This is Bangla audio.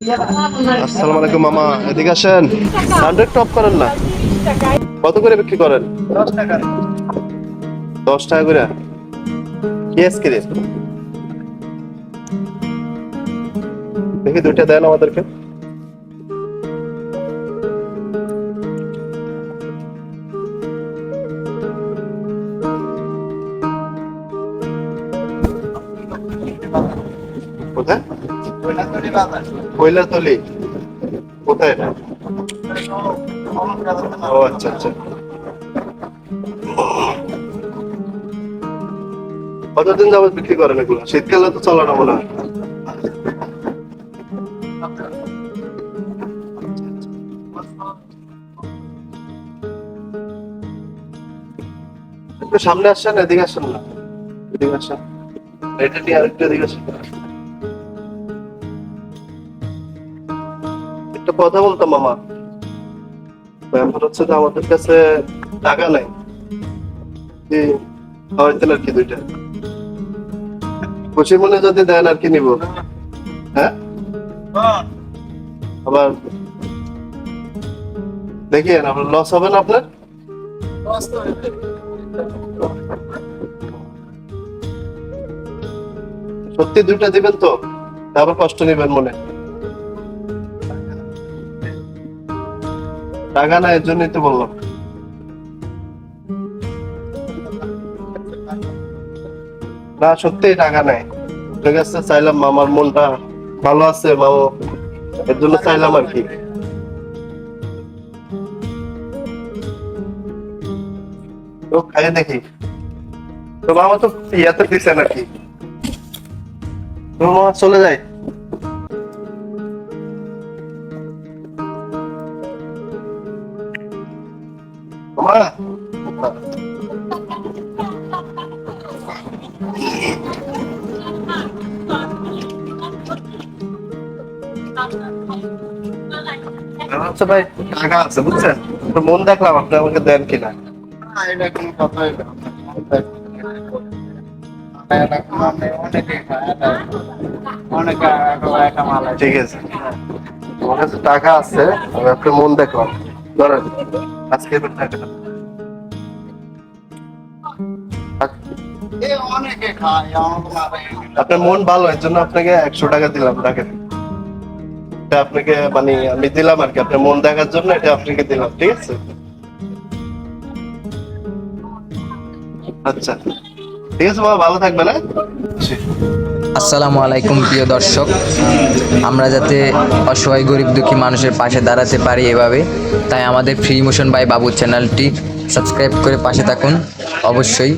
আসসালামু আলাইকুম, মামা। এদিকে আসেন। হান্ড্রেড টপ করেন না। কত করে বিক্রি করেন? দশ টাকা দশ টাকা করে কি আইসক্রিম দেখি দুইটা দেন আমাদেরকে। কোথায়? কৈলাতলি কোথায়? এটা ও আচ্ছা আচ্ছা। কতদিন যাবত বিক্রি করেন এগুলো? শীতকালে তো চলে না মনে সামনে আসছেন এদিকে আসেন না। এদিকে আসছেন এটা নিয়ে আরেকটু এদিকে আসেন। একটা কথা বলতাম মামা। ব্যাপার হচ্ছে যে আমাদের কাছে টাকা নাই। আর কি দুইটা। খুশি মনে যদি দেন আর কি নিব। হ্যাঁ? আবার দেখিয়েন আপনার লস হবে না আপনার? সত্যি দুইটা দিবেন তো আবার কষ্ট নেবেন মনে। টাকা না এর জন্যই তো বললাম। না সত্যি টাকা নাই ঠিক আছে চাইলাম মামার মনটা ভালো আছে, মামা। এর জন্য চাইলাম আর কি। তো খাইয়ে দেখি। তো মামা তো ইয়াতে দিছে নাকি? তো মামা চলে যায়। আচ্ছা ভাই টাকা আছে বুঝছেন? মন দেখলাম আপনি আমাকে দেন কিনা। এটা কোনো কথা ঠিক আছে আমার কাছে টাকা আছে আমি আপনার মন দেখলাম। আজকে এবার টাকাটা এ অনেকে খায় আমাকে মাথায় আপনার মন ভালো, এর জন্য আপনাকে একশো টাকা দিলাম দেখেন এটা আপনাকে মানে আমি দিলাম আর কি আপনার মন দেখার জন্য এটা আপনাকে দিলাম, ঠিক আছে? আচ্ছা। ঠিক আছে বাবা, ভালো থাকবেন হ্যাঁ? আসসালামু আলাইকুম, প্রিয় দর্শক। আমরা যাতে অসহায়, গরিব, দুঃখী মানুষের পাশে দাঁড়াতে পারি এভাবে, তাই আমাদের ফ্রি মোশন বাই বাবু চ্যানেলটি সাবস্ক্রাইব করে পাশে থাকুন। অবশ্যই